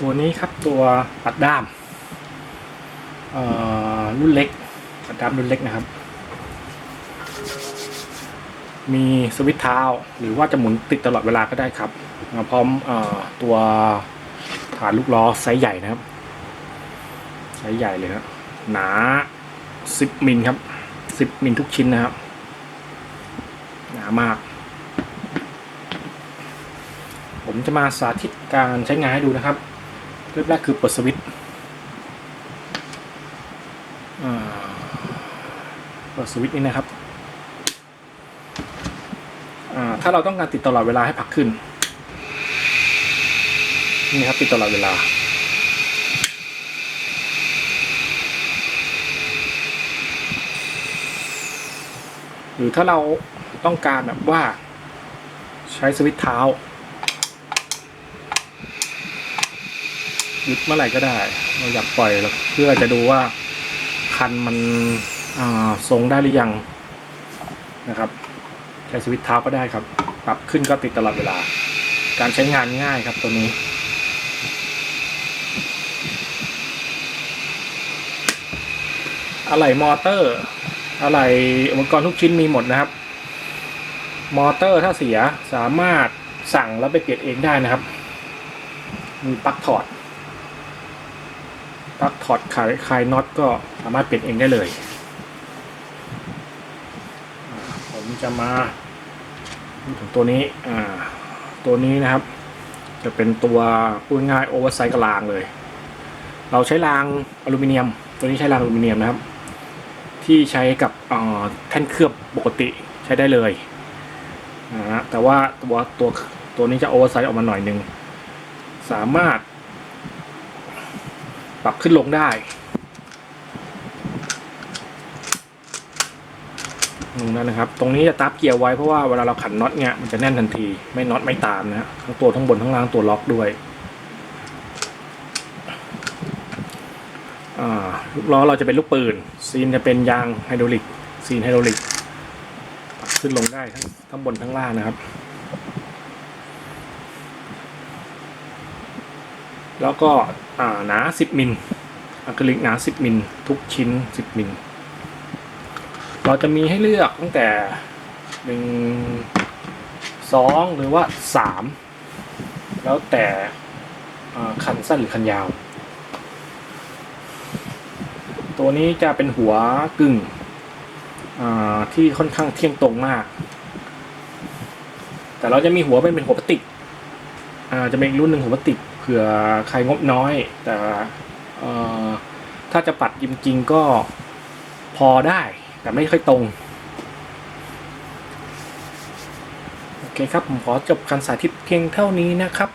ตัวนี้ครับตัวปัดด้ามรุ่นเล็กปัดด้ามรุ่นเล็กนะครับ มีสวิตช์เท้าหรือว่าจะหมุนติดตลอดเวลาก็ได้ครับพร้อมอตัวฐานลูกล้อไซส์ใหญ่นะครับไซส์ใหญ่เลยครับหนา 10มิลครับ10มิลทุกชิ้นนะครับ หนามาก ผมจะมาสาธิตการใช้งานให้ดูนะครับ เริ่มแรกคือเปิดสวิตช์เปิดสวิตช์นี้นะครับถ้าเราต้องการติดตลอดเวลาให้ผลักขึ้น นี่ครับติดตลอดเวลา หรือถ้าเราต้องการแบบว่าใช้สวิตช์เท้า หยุดเมื่อไหร่ก็ได้ เราอยากปล่อยเพื่อจะดูว่าคันมันทรงได้หรือยังนะครับ ใช้สวิตช์เท้าก็ได้ครับ ปรับขึ้นก็ติดตลอดเวลา การใช้งานง่ายครับตัวนี้อะไหล่มอเตอร์อะไหล่อุปกรณ์ทุกชิ้นมีหมดนะครับ มอเตอร์ถ้าเสียสามารถสั่งแล้วไปเปลี่ยนเองได้นะครับ มีปลั๊กถอด ปลั๊กถอดคลายคลายน็อตก็สามารถเปลี่ยนเองได้เลย ผมจะมาถึงตัวนี้อ่าตัวนี้นะครับ จะเป็นตัวพูดง่ายโอเวอร์ไซส์กบรางเลย เราใช้รางอลูมิเนียม ตัวนี้ใช้รางอลูมิเนียมนะครับ ที่ใช้กับเอ่อแท่นเคลือบปกติใช้ได้เลยนะฮะแต่ว่าตัวตัวตัวนี้จะโอเวอร์ไซส์ออกมาหน่อยหนึ่งสามารถ ปรับขึ้นลงได้ตรงนั้นนะครับ ตรงนี้จะตับเกียร์ไว้เพราะว่าเวลาเราขันน็อตเนี่ยมันจะแน่นทันที ไม่น็อตไม่ตามนะฮะทั้งตัวทั้งบนทั้งล่างตัวล็อกด้วยลูกล้อเราจะเป็นลูกปืน ซีนจะเป็นยางไฮดรอลิก ซีนไฮดรอลิก ขึ้นลงได้ทั้งทั้งบนทั้งล่างนะครับ แล้วก็หนา10มิลอะคริลิกหนา10มิลทุกชิ้น 10มิลเราจะมีให้เลือกตั้งแต่1 2หรือว่า3แล้วแต่คันสั้นหรือคันยาว ตัวนี้จะเป็นหัวกึ่งที่ค่อนข้างเที่ยงตรงมาก แต่เราจะมีหัวเป็นเป็นหัวพลาสติกจะเป็นอีกรุ่นหนึ่งหัวพลาสติก ผื่อใครงบน้อย แต่ถ้าจะปัดจริงๆก็พอได้ แต่ไม่ค่อยตรง โอเคครับ ผมขอจบการสาธิตเพียงเท่านี้นะครับ